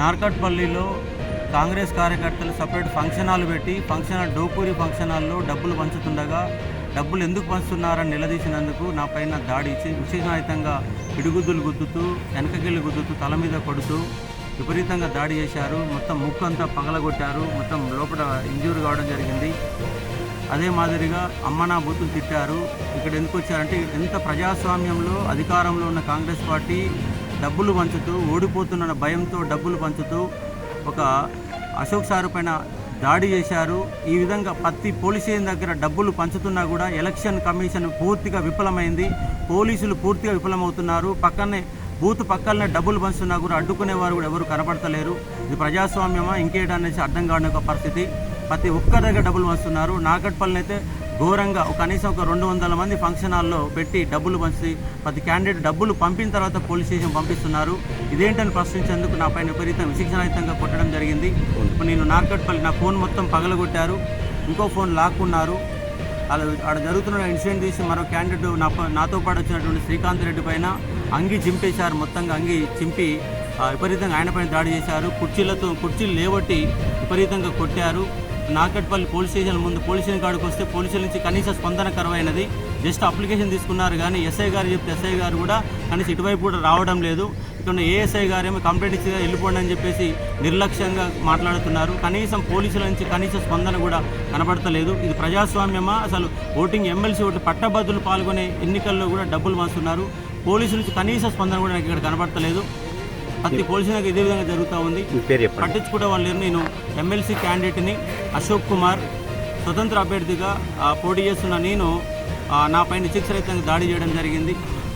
నార్కట్పల్లిలో కాంగ్రెస్ కార్యకర్తలు separate function hall పెట్టి function hall డోపూరి function హాల్లో డబ్బులు పంచుతుండగా డబ్బులు ఎందుకు పంచుతున్నారని నిలదీసినందుకు నా పైన దాడి ఇచ్చి విశేషాయుతంగా పిడుగుద్దులు గుద్దుతూ వెనకకెళ్ళి గుద్దుతూ తల మీద కొడుతూ విపరీతంగా దాడి చేశారు. మొత్తం ముక్కు అంతా పగలగొట్టారు. మొత్తం లోపల ఇంజూర్ కావడం జరిగింది. అదే మాదిరిగా అమ్మనా బూతులు తిట్టారు. ఇక్కడ ఎందుకు వచ్చారంటే ఎంత ప్రజాస్వామ్యంలో అధికారంలో ఉన్న కాంగ్రెస్ పార్టీ డబ్బులు పంచుతూ ఓడిపోతున్న భయంతో డబ్బులు పంచుతూ ఒక అశోక్ సారు పైన దాడి చేశారు. ఈ విధంగా ప్రతి పోలీస్ స్టేషన్ దగ్గర డబ్బులు పంచుతున్నా కూడా ఎలక్షన్ కమిషన్ పూర్తిగా విఫలమైంది. పోలీసులు పూర్తిగా విఫలమవుతున్నారు. పక్కనే బూత్ పక్కనే డబ్బులు పంచుతున్నా కూడా అడ్డుకునేవారు కూడా ఎవరు కనపడతలేరు. ఇది ప్రజాస్వామ్యమా? ఇంకేటనేసి అర్థం కాని ఒక పరిస్థితి. ప్రతి ఒక్కరి దగ్గర డబ్బులు పంచుతున్నారు. నాగట్పల్లిని అయితే ఘోరంగా ఒక కనీసం ఒక రెండు వందల మంది ఫంక్షన్ హాల్లో పెట్టి డబ్బులు పంచి ప్రతి క్యాండిడేట్ డబ్బులు పంపిన తర్వాత పోలీస్ స్టేషన్ పంపిస్తున్నారు. ఇదేంటని ప్రశ్నించేందుకు నా పైన విపరీతం విశిక్షణాయుతంగా కొట్టడం జరిగింది. ఇప్పుడు నేను నార్కట్పల్లి నా ఫోన్ మొత్తం పగలగొట్టారు. ఇంకో ఫోన్ లాక్కున్నారు. అలా అక్కడ జరుగుతున్న ఇన్సిడెంట్ తీసి మరో క్యాండిడేట్ నా నాతో పాటు వచ్చినటువంటి శ్రీకాంత్ రెడ్డి పైన అంగి చింపేశారు. మొత్తంగా అంగి చింపి ఆ, విపరీతంగా ఆయన పైన దాడి చేశారు. కుర్చీలతో కుర్చీలు లేవట్టి విపరీతంగా కొట్టారు. నాకట్పల్లి పోలీస్ స్టేషన్ ముందు పోలీస్ స్టేషన్ కాడికి వస్తే పోలీసుల నుంచి కనీస స్పందన కరువైనది. జస్ట్ అప్లికేషన్ తీసుకున్నారు కానీ ఎస్ఐ గారు చెప్తే ఎస్ఐ గారు కూడా కనీసం ఇటువైపు కూడా రావడం లేదు. ఇక్కడ ఏఎస్ఐ గారు ఏమో కంప్లైంట్ ఇచ్చి వెళ్ళిపోండి అని చెప్పేసి నిర్లక్ష్యంగా మాట్లాడుతున్నారు. కనీసం పోలీసుల నుంచి కనీస స్పందన కూడా కనబడతలేదు. ఇది ప్రజాస్వామ్యమా? అసలు ఓటింగ్ ఎమ్మెల్సీ ఓటు పట్టభద్రులు పాల్గొనే ఎన్నికల్లో కూడా డబ్బులు మాస్తున్నారు పోలీసుల నుంచి కనీస స్పందన కూడా నాకు ఇక్కడ కనబడతలేదు. ప్రతి పోలీసులకు ఇదే విధంగా జరుగుతూ ఉంది పట్టించుకోవడం వాళ్ళు. నేను ఎమ్మెల్సీ క్యాండిడేట్ని అశోక్ కుమార్ స్వతంత్ర అభ్యర్థిగా పోటీ చేస్తున్న నేను నా పైన శిక్షరహితంగా దాడి చేయడం జరిగింది